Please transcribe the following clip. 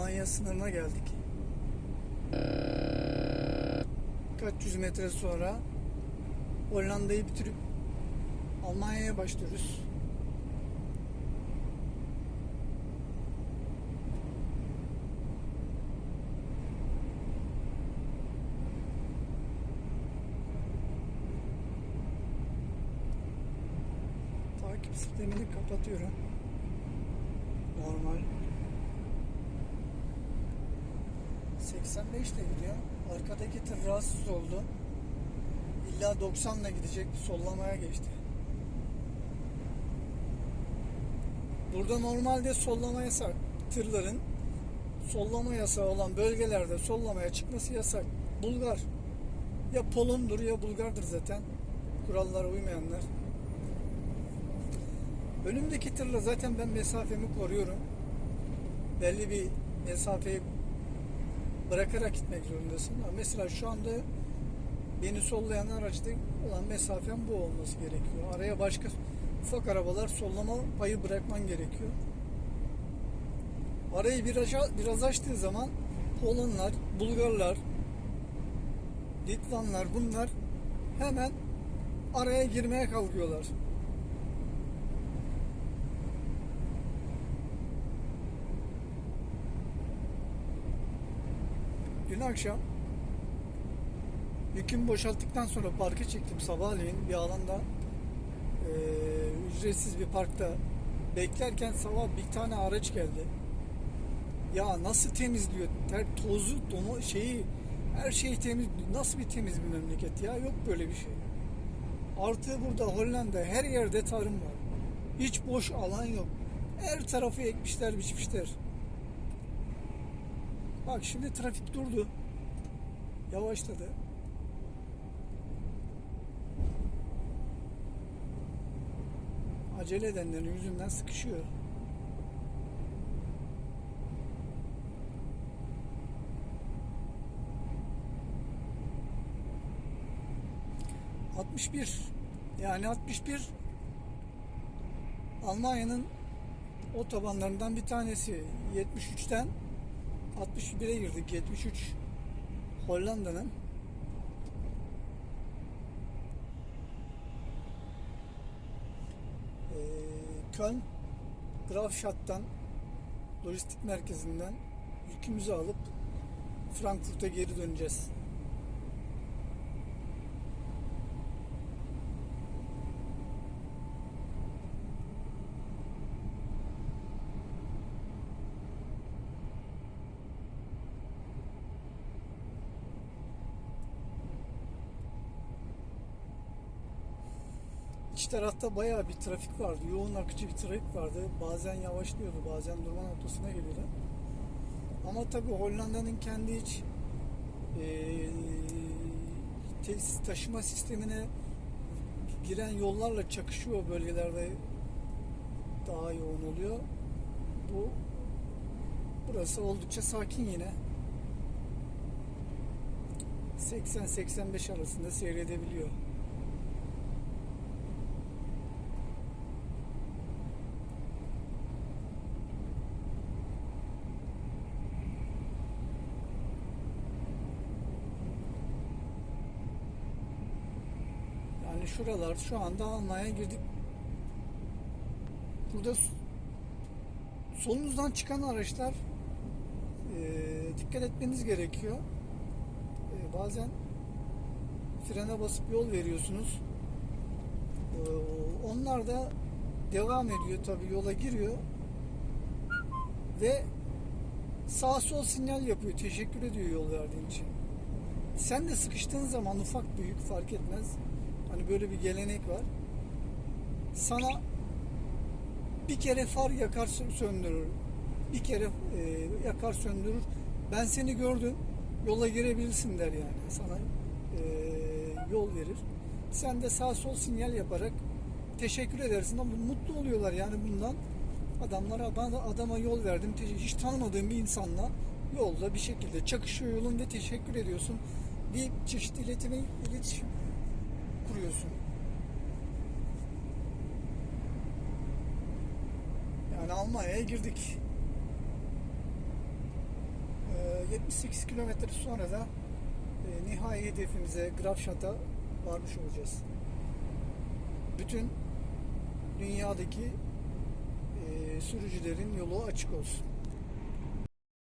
Almanya sınırına geldik. Kaç yüz metre sonra Hollanda'yı bitirip Almanya'ya başlıyoruz. Takip sistemini kapatıyorum. Normal. 85 ile gidiyor. Arkadaki tır rahatsız oldu. İlla 90 ile gidecek sollamaya geçti. Burada normalde sollama yasak. Tırların sollama yasağı olan bölgelerde sollamaya çıkması yasak. Bulgar. Ya Polondur ya Bulgardır zaten. Kurallara uymayanlar. Önümdeki tırla zaten ben mesafemi koruyorum. Belli bir mesafeyi bırakarak gitmek zorundasın. Mesela şu anda beni sollayan aracda olan mesafem bu olması gerekiyor. Araya başka ufak arabalar sollama payı bırakman gerekiyor. Arayı biraz, biraz açtığı zaman Polonlar, Bulgarlar, Litvanlar bunlar hemen araya girmeye kalkıyorlar. Dün akşam yükümü boşalttıktan sonra parka çektim sabahleyin bir alanda eee, ücretsiz bir parkta beklerken sabah bir tane araç geldi. Ya nasıl temizliyor? Ter, tozu, domu, şeyi her şeyi temiz. Nasıl bir temiz bir memleket ya? Yok böyle bir şey. Artı burada Hollanda her yerde tarım var. Hiç boş alan yok. Her tarafı ekmişler, biçmişler. Bak şimdi trafik durdu. Yavaşladı. Acele edenlerin yüzünden sıkışıyor. ...61... ...yani 61... ...Almanya'nın... ...otobanlarından bir tanesi... ...73'ten... 61'e girdik. 73 Hollanda'nın Ee, Köln Grafstadt'tan lojistik merkezinden yükümüzü alıp Frankfurt'a geri döneceğiz. İç tarafta bayağı bir trafik vardı. Yoğun akıcı bir trafik vardı. Bazen yavaşlıyordu, bazen durma noktasına geliyordu. Ama tabii Hollanda'nın kendi iç e, taşıma sistemine giren yollarla çakışıyor bölgelerde daha yoğun oluyor. Bu burası oldukça sakin yine. 80-85 arasında seyredebiliyor. Yani şuralar şu anda Almanya'ya girdik. Burada solunuzdan çıkan araçlar e, dikkat etmeniz gerekiyor. E, bazen frene basıp yol veriyorsunuz. E, onlar da devam ediyor tabi yola giriyor ve sağ sol sinyal yapıyor. Teşekkür ediyor yol verdiğin için. Sen de sıkıştığın zaman ufak büyük fark etmez. Hani böyle bir gelenek var. Sana bir kere far yakar sö- söndürür. Bir kere e, yakar söndürür. Ben seni gördüm. Yola girebilirsin der yani. Sana e, yol verir. Sen de sağ sol sinyal yaparak teşekkür edersin ama mutlu oluyorlar yani bundan. Adamlara ben adama yol verdim. Hiç tanımadığım bir insanla yolda bir şekilde çakışıyor yolun ve teşekkür ediyorsun. Bir çeşit iletimi, iletişim kuruyorsun. Yani Almanya'ya girdik. 78 kilometre sonra da e, nihai hedefimize Grafşat'a varmış olacağız. Bütün dünyadaki e, sürücülerin yolu açık olsun.